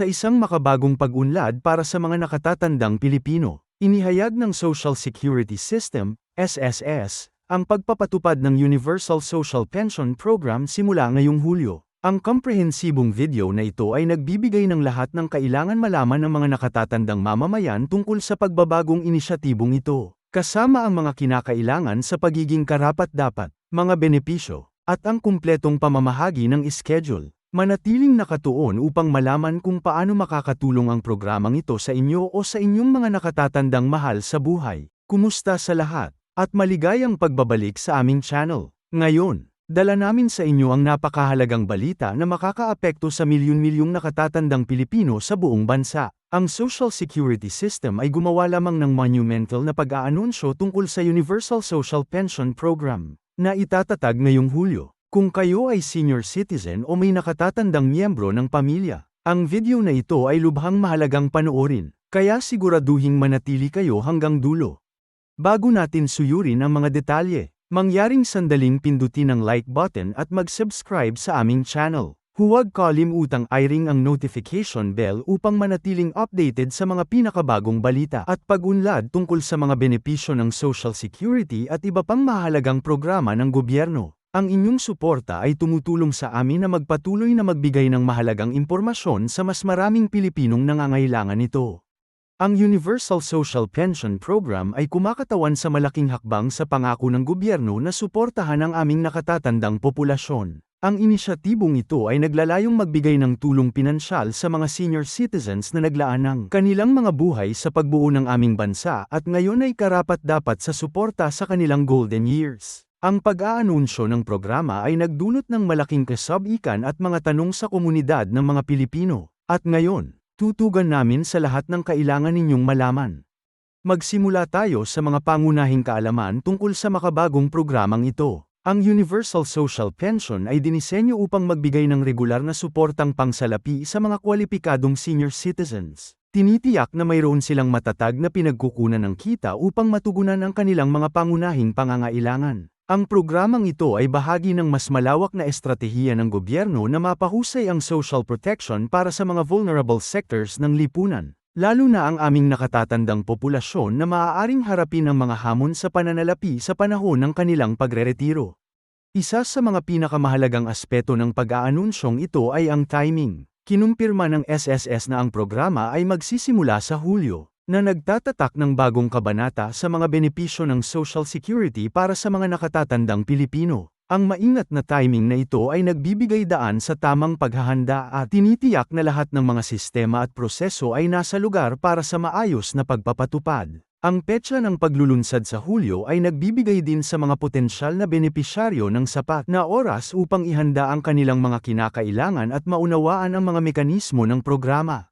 Sa isang makabagong pag-unlad para sa mga nakatatandang Pilipino, inihayag ng Social Security System, SSS, ang pagpapatupad ng Universal Social Pension Program simula ngayong Hulyo. Ang komprehensibong video na ito ay nagbibigay ng lahat ng kailangan malaman ng mga nakatatandang mamamayan tungkol sa pagbabagong inisyatibong ito, kasama ang mga kinakailangan sa pagiging karapat-dapat, mga benepisyo, at ang kumpletong pamamahagi ng schedule. Manatiling nakatuon upang malaman kung paano makakatulong ang programang ito sa inyo o sa inyong mga nakatatandang mahal sa buhay. Kumusta sa lahat? At maligayang pagbabalik sa aming channel. Ngayon, Dala namin sa inyo ang napakahalagang balita na makakaapekto sa milyon-milyong nakatatandang Pilipino sa buong bansa. Ang Social Security System ay gumawa lamang ng monumental na pag-aanunsyo tungkol sa Universal Social Pension Program, na itatatag ngayong Hulyo. Kung kayo ay senior citizen o may nakatatandang miyembro ng pamilya, ang video na ito ay lubhang mahalagang panoorin, kaya siguraduhing manatili kayo hanggang dulo. Bago natin suyurin ang mga detalye, Mangyaring sandaling pindutin ang like button at mag-subscribe sa aming channel. Huwag kalimutang i-ring ang notification bell upang manatiling updated sa mga pinakabagong balita at pag-unlad tungkol sa mga benepisyo ng Social Security at iba pang mahalagang programa ng gobyerno. Ang inyong suporta ay tumutulong sa amin na magpatuloy na magbigay ng mahalagang impormasyon sa mas maraming Pilipinong nangangailangan nito. Ang Universal Social Pension Program ay kumakatawan sa malaking hakbang sa pangako ng gobyerno na suportahan ang aming nakatatandang populasyon. Ang inisyatibong ito ay naglalayong magbigay ng tulong pinansyal sa mga senior citizens na naglaan ng kanilang mga buhay sa pagbuo ng aming bansa at ngayon ay karapat-dapat sa suporta sa kanilang golden years. Ang pag-aanunsyo ng programa ay nagdulot ng malaking kasabikan at mga tanong sa komunidad ng mga Pilipino. At ngayon, Tutugan namin sa lahat ng kailangan ninyong malaman. Magsimula tayo sa mga pangunahing kaalaman tungkol sa makabagong programang ito. Ang Universal Social Pension ay dinisenyo upang magbigay ng regular na suportang pangsalapi sa mga kwalipikadong senior citizens. Tinitiyak na mayroon silang matatag na pinagkukunan ng kita upang matugunan ang kanilang mga pangunahing pangangailangan. Ang programang ito ay bahagi ng mas malawak na estratehiya ng gobyerno na mapahusay ang social protection para sa mga vulnerable sectors ng lipunan, lalo na ang aming nakatatandang populasyon na maaaring harapin ang mga hamon sa pananalapi sa panahon ng kanilang pagreretiro. Isa sa mga pinakamahalagang aspeto ng pag-aanunsyong ito ay ang timing. Kinumpirma ng SSS na ang programa ay magsisimula sa Hulyo na nagtatatak ng bagong kabanata sa mga benepisyo ng Social Security para sa mga nakatatandang Pilipino. Ang maingat na timing na ito ay nagbibigay daan sa tamang paghahanda at tinitiyak na lahat ng mga sistema at proseso ay nasa lugar para sa maayos na pagpapatupad. Ang petsa ng paglulunsad sa Hulyo ay nagbibigay din sa mga potensyal na benepisyaryo ng sapat na oras upang ihanda ang kanilang mga kinakailangan at maunawaan ang mga mekanismo ng programa.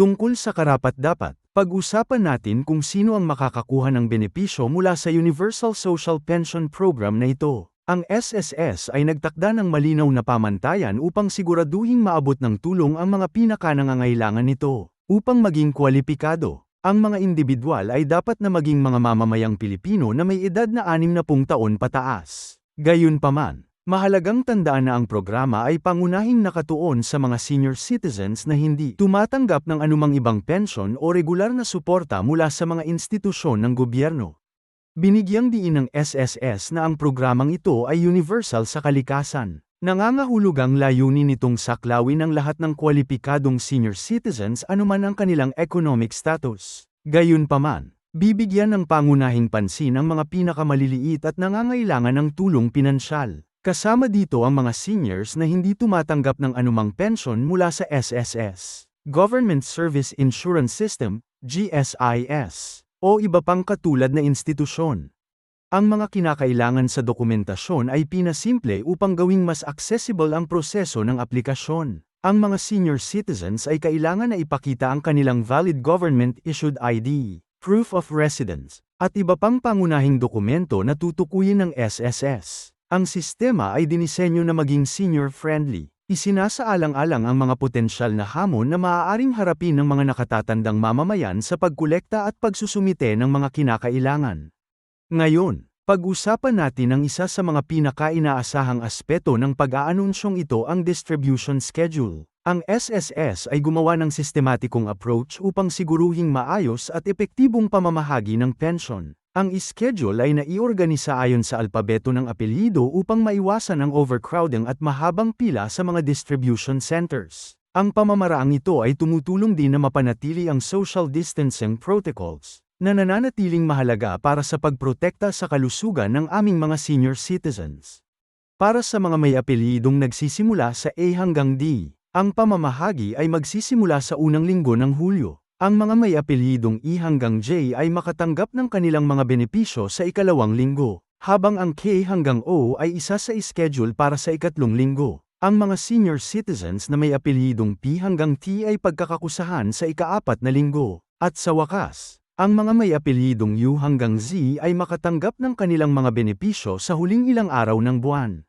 Tungkol sa karapat-dapat, pag-usapan natin kung sino ang makakakuha ng benepisyo mula sa Universal Social Pension Program na ito. Ang SSS ay nagtakda ng malinaw na pamantayan upang siguraduhing maabot ng tulong ang mga pinakanangangailangan nito. Upang maging kwalipikado, ang mga individual ay dapat na maging mga mamamayang Pilipino na may edad na 60 taon pataas. Gayunpaman, Mahalagang tandaan na ang programa ay pangunahing nakatuon sa mga senior citizens na hindi tumatanggap ng anumang ibang pensyon o regular na suporta mula sa mga institusyon ng gobyerno. Binigyang diin ng SSS na ang programang ito ay universal sa kalikasan. Nangangahulugang layunin nitong saklawin ang lahat ng kwalipikadong senior citizens anuman ang kanilang economic status. Gayunpaman, bibigyan ng pangunahing pansin ang mga pinakamaliliit at nangangailangan ng tulong pinansyal. Kasama dito ang mga seniors na hindi tumatanggap ng anumang pensyon mula sa SSS, Government Service Insurance System, GSIS, o iba pang katulad na institusyon. Ang mga kinakailangan sa dokumentasyon ay pinasimple upang gawing mas accessible ang proseso ng aplikasyon. Ang mga senior citizens ay kailangan na ipakita ang kanilang valid government-issued ID, proof of residence, at iba pang pangunahing dokumento na tutukuyin ng SSS. Ang sistema ay dinisenyo na maging senior-friendly. Isinasaalang-alang ang mga potensyal na hamon na maaaring harapin ng mga nakatatandang mamamayan sa pagkolekta at pagsusumite ng mga kinakailangan. Ngayon, pag-usapan natin ang isa sa mga pinaka-inaasahang aspeto ng pag-aanunsyong ito ang distribution schedule. Ang SSS ay gumawa ng sistematikong approach upang siguruhing maayos at epektibong pamamahagi ng pension. Ang schedule ay naiorganisa ayon sa alpabeto ng apelyido upang maiwasan ang overcrowding at mahabang pila sa mga distribution centers. Ang pamamaraang ito ay tumutulong din na mapanatili ang social distancing protocols, na nananatiling mahalaga para sa pagprotekta sa kalusugan ng aming mga senior citizens. Para sa mga may apelyidong nagsisimula sa A hanggang D, ang pamamahagi ay magsisimula sa unang linggo ng Hulyo. Ang mga may apelyidong E hanggang J ay makatanggap ng kanilang mga benepisyo sa ikalawang linggo, habang ang K hanggang O ay isa sa schedule para sa ikatlong linggo. Ang mga senior citizens na may apelyidong P hanggang T ay pagkakakusahan sa ikaapat na linggo. At sa wakas, ang mga may apelyidong U hanggang Z ay makatanggap ng kanilang mga benepisyo sa huling ilang araw ng buwan.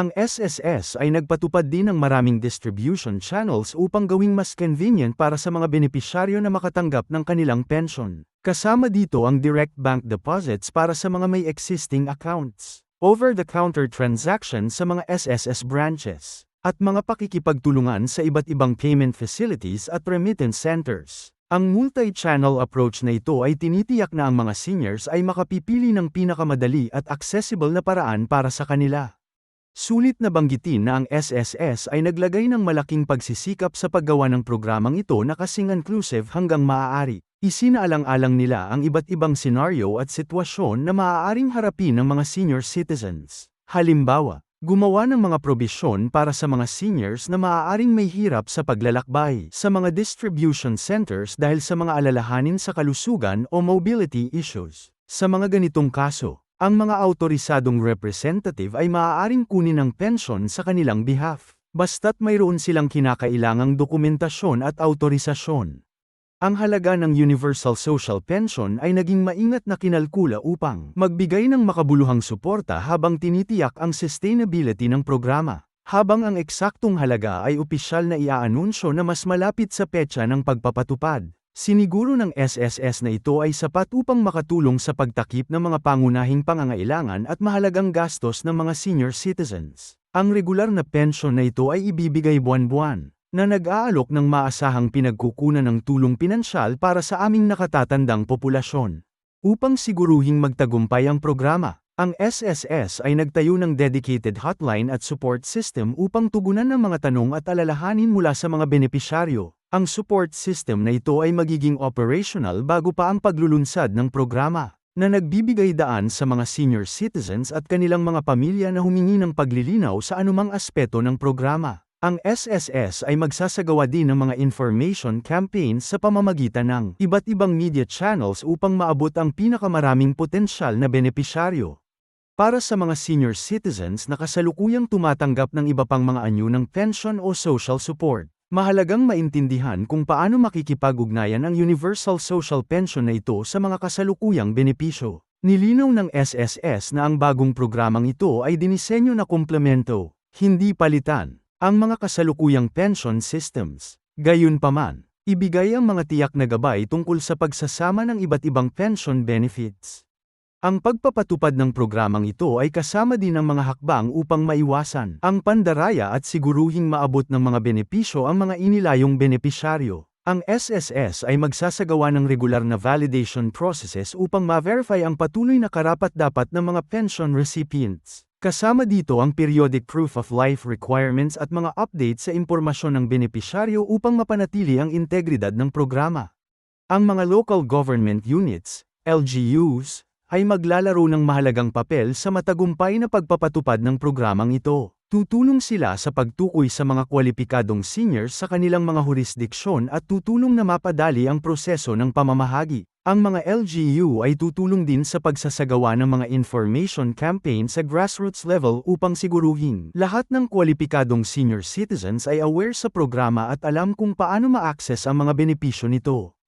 Ang SSS ay nagpatupad din ng maraming distribution channels upang gawing mas convenient para sa mga benepisyaryo na makatanggap ng kanilang pension. Kasama dito ang direct bank deposits para sa mga may existing accounts, over-the-counter transactions sa mga SSS branches, at mga pakikipagtulungan sa iba't ibang payment facilities at remittance centers. Ang multi-channel approach na ito ay tinitiyak na ang mga seniors ay makapipili ng pinakamadali at accessible na paraan para sa kanila. Sulit na banggitin na ang SSS ay naglagay ng malaking pagsisikap sa paggawa ng programang ito na kasing inclusive hanggang maaari. Isinaalang-alang nila ang iba't ibang senaryo at sitwasyon na maaaring harapin ng mga senior citizens. Halimbawa, gumawa ng mga probisyon para sa mga seniors na maaaring may hirap sa paglalakbay sa mga distribution centers dahil sa mga alalahanin sa kalusugan o mobility issues. Sa mga ganitong kaso, ang mga autorisadong representative ay maaaring kunin ang pensyon sa kanilang behalf, basta't mayroon silang kinakailangang dokumentasyon at autorisasyon. Ang halaga ng Universal Social Pension ay naging maingat na kinalkula upang magbigay ng makabuluhang suporta habang tinitiyak ang sustainability ng programa, habang ang eksaktong halaga ay opisyal na iaanunsyo na mas malapit sa petsa ng pagpapatupad. Siniguro ng SSS na ito ay sapat upang makatulong sa pagtakip ng mga pangunahing pangangailangan at mahalagang gastos ng mga senior citizens. Ang regular na pensyon na ito ay ibibigay buwan-buwan, na nag-aalok ng maasahang pinagkukunan ng tulong pinansyal para sa aming nakatatandang populasyon. Upang siguruhing magtagumpay ang programa, ang SSS ay nagtayo ng dedicated hotline at support system upang tugunan ng mga tanong at alalahanin mula sa mga benepisyaryo. Ang support system na ito ay magiging operational bago pa ang paglulunsad ng programa, na nagbibigay daan sa mga senior citizens at kanilang mga pamilya na humingi ng paglilinaw sa anumang aspeto ng programa. Ang SSS ay magsasagawa din ng mga information campaigns sa pamamagitan ng iba't ibang media channels upang maabot ang pinakamaraming potensyal na benepisyaryo. Para sa mga senior citizens na kasalukuyang tumatanggap ng iba pang mga anyo ng pension o social support, Mahalagang maintindihan kung paano makikipag-ugnayan ang Universal Social Pension na ito sa mga kasalukuyang benepisyo. Nilinaw ng SSS na ang bagong programang ito ay dinisenyo na komplemento, hindi palitan, ang mga kasalukuyang pension systems. Gayunpaman, ibigay ang mga tiyak na gabay tungkol sa pagsasama ng iba't ibang pension benefits. Ang pagpapatupad ng programang ito ay kasama din ng mga hakbang upang maiwasan ang pandaraya at siguruhing maabot ng mga benepisyo ang mga inilayong benepisyaryo. Ang SSS ay magsasagawa ng regular na validation processes upang ma-verify ang patuloy na karapat-dapat ng mga pension recipients. Kasama dito ang periodic proof of life requirements at mga updates sa impormasyon ng benepisyaryo upang mapanatili ang integridad ng programa. Ang mga local government units, LGUs, ay maglalaro ng mahalagang papel sa matagumpay na pagpapatupad ng programang ito. Tutulong sila sa pagtukoy sa mga kwalipikadong seniors sa kanilang mga jurisdiksyon at tutulong na mapadali ang proseso ng pamamahagi. Ang mga LGU ay tutulong din sa pagsasagawa ng mga information campaign sa grassroots level upang siguruhin lahat ng kwalipikadong senior citizens ay aware sa programa at alam kung paano ma-access ang mga benepisyo nito.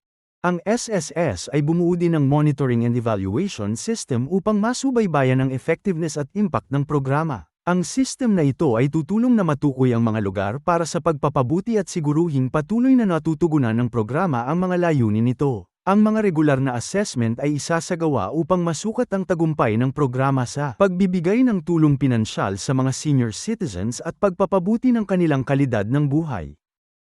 Ang SSS ay bumuo din ng monitoring and evaluation system upang masubaybayan ang effectiveness at impact ng programa. Ang system na ito ay tutulong na matukoy ang mga lugar para sa pagpapabuti at siguruhing patuloy na natutugunan ng programa ang mga layunin nito. Ang mga regular na assessment ay isasagawa upang masukat ang tagumpay ng programa sa pagbibigay ng tulong pinansyal sa mga senior citizens at pagpapabuti ng kanilang kalidad ng buhay.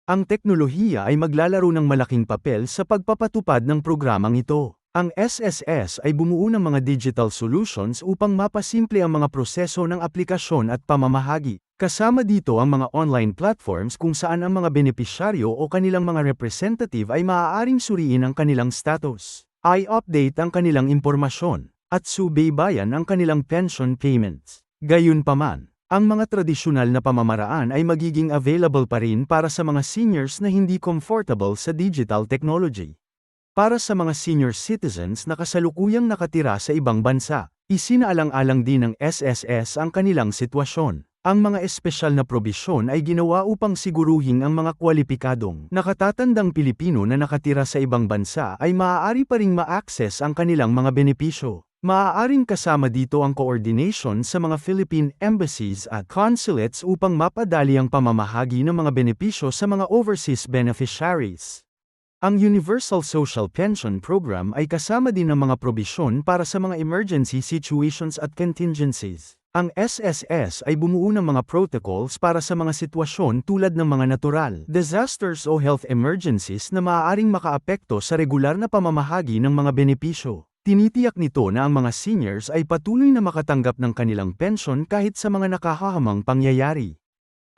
Ang teknolohiya ay maglalaro ng malaking papel sa pagpapatupad ng programang ito. Ang SSS ay bumuo ng mga digital solutions upang mapasimple ang mga proseso ng aplikasyon at pamamahagi. Kasama dito ang mga online platforms kung saan ang mga benepisyaryo o kanilang mga representative ay maaaring suriin ang kanilang status, ay update ang kanilang impormasyon, at subaybayan ang kanilang pension payments. Gayunpaman, ang mga tradisyonal na pamamaraan ay magiging available pa rin para sa mga seniors na hindi comfortable sa digital technology. Para sa mga senior citizens na kasalukuyang nakatira sa ibang bansa, isinaalang-alang din ng SSS ang kanilang sitwasyon. Ang mga espesyal na probisyon ay ginawa upang siguruhin ang mga kwalipikadong nakatatandang Pilipino na nakatira sa ibang bansa ay maaari pa ring ma-access ang kanilang mga benepisyo. Maaaring kasama dito ang coordination sa mga Philippine embassies at consulates upang mapadali ang pamamahagi ng mga benepisyo sa mga overseas beneficiaries. Ang Universal Social Pension Program ay kasama din ng mga probisyon para sa mga emergency situations at contingencies. Ang SSS ay bumuo ng mga protocols para sa mga sitwasyon tulad ng mga natural, disasters o health emergencies na maaaring makaapekto sa regular na pamamahagi ng mga benepisyo. Tinitiyak nito na ang mga seniors ay patuloy na makatanggap ng kanilang pension kahit sa mga nakahahamang pangyayari.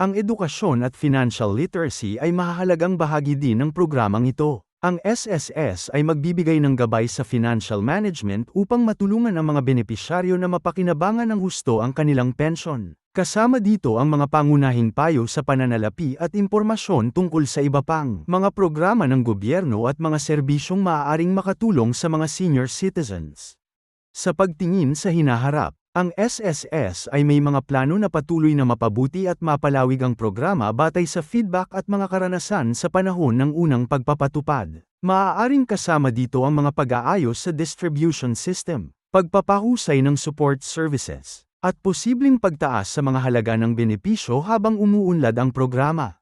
Ang edukasyon at financial literacy ay mahahalagang bahagi din ng programang ito. Ang SSS ay magbibigay ng gabay sa financial management upang matulungan ang mga benepisyaryo na mapakinabangan ng husto ang kanilang pension. Kasama dito ang mga pangunahing payo sa pananalapi at impormasyon tungkol sa iba pang mga programa ng gobyerno at mga serbisyong maaaring makatulong sa mga senior citizens. Sa pagtingin sa hinaharap, ang SSS ay may mga plano na patuloy na mapabuti at mapalawig ang programa batay sa feedback at mga karanasan sa panahon ng unang pagpapatupad. Maaaring kasama dito ang mga pag-aayos sa distribution system, pagpapahusay ng support services, at posibleng pagtaas sa mga halaga ng benepisyo habang umuunlad ang programa.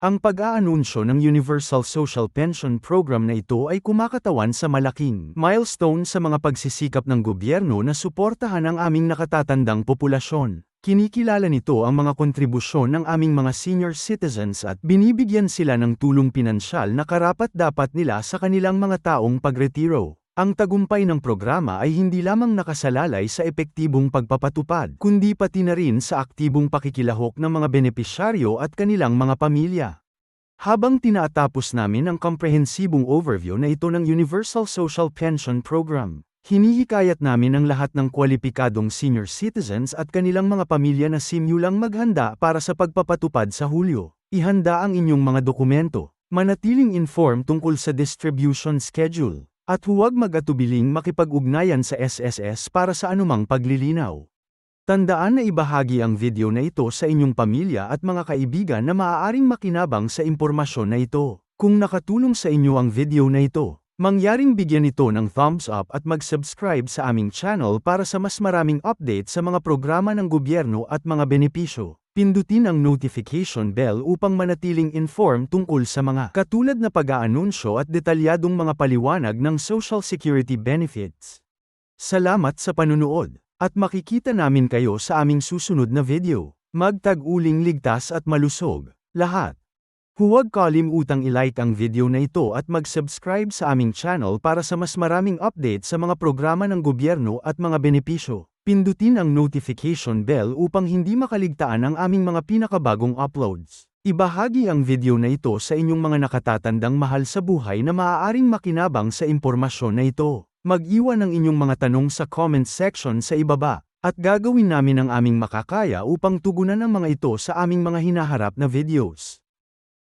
Ang pag-aanunsyo ng Universal Social Pension Program na ito ay kumakatawan sa malaking milestone sa mga pagsisikap ng gobyerno na suportahan ang aming nakatatandang populasyon. Kinikilala nito ang mga kontribusyon ng aming mga senior citizens at binibigyan sila ng tulong pinansyal na karapat-dapat nila sa kanilang mga taong pagretiro. Ang tagumpay ng programa ay hindi lamang nakasalalay sa epektibong pagpapatupad, kundi pati na rin sa aktibong pakikilahok ng mga benepisyaryo at kanilang mga pamilya. Habang tinatapos namin ang komprehensibong overview na ito ng Universal Social Pension Program, hinihikayat namin ang lahat ng kwalipikadong senior citizens at kanilang mga pamilya na simulang maghanda para sa pagpapatupad sa Hulyo. Ihanda ang inyong mga dokumento, manatiling informed tungkol sa distribution schedule, at huwag mag-atubiling makipag-ugnayan sa SSS para sa anumang paglilinaw. Tandaan na ibahagi ang video na ito sa inyong pamilya at mga kaibigan na maaaring makinabang sa impormasyon na ito. Kung nakatulong sa inyo ang video na ito, mangyaring bigyan ito ng thumbs up at mag-subscribe sa aming channel para sa mas maraming update sa mga programa ng gobyerno at mga benepisyo. Pindutin ang notification bell upang manatiling informed tungkol sa mga katulad na pag-aanunsyo at detalyadong mga paliwanag ng Social Security benefits. Salamat sa panunood, at makikita namin kayo sa aming susunod na video. Magtag-uling ligtas at malusog, lahat. Huwag kalimutang i-like ang video na ito at mag-subscribe sa aming channel para sa mas maraming update sa mga programa ng gobyerno at mga benepisyo. Pindutin ang notification bell upang hindi makaligtaan ang aming mga pinakabagong uploads. Ibahagi ang video na ito sa inyong mga nakatatandang mahal sa buhay na maaaring makinabang sa impormasyon na ito. Mag-iwan ng inyong mga tanong sa comment section sa ibaba, at gagawin namin ang aming makakaya upang tugunan ang mga ito sa aming mga hinaharap na videos.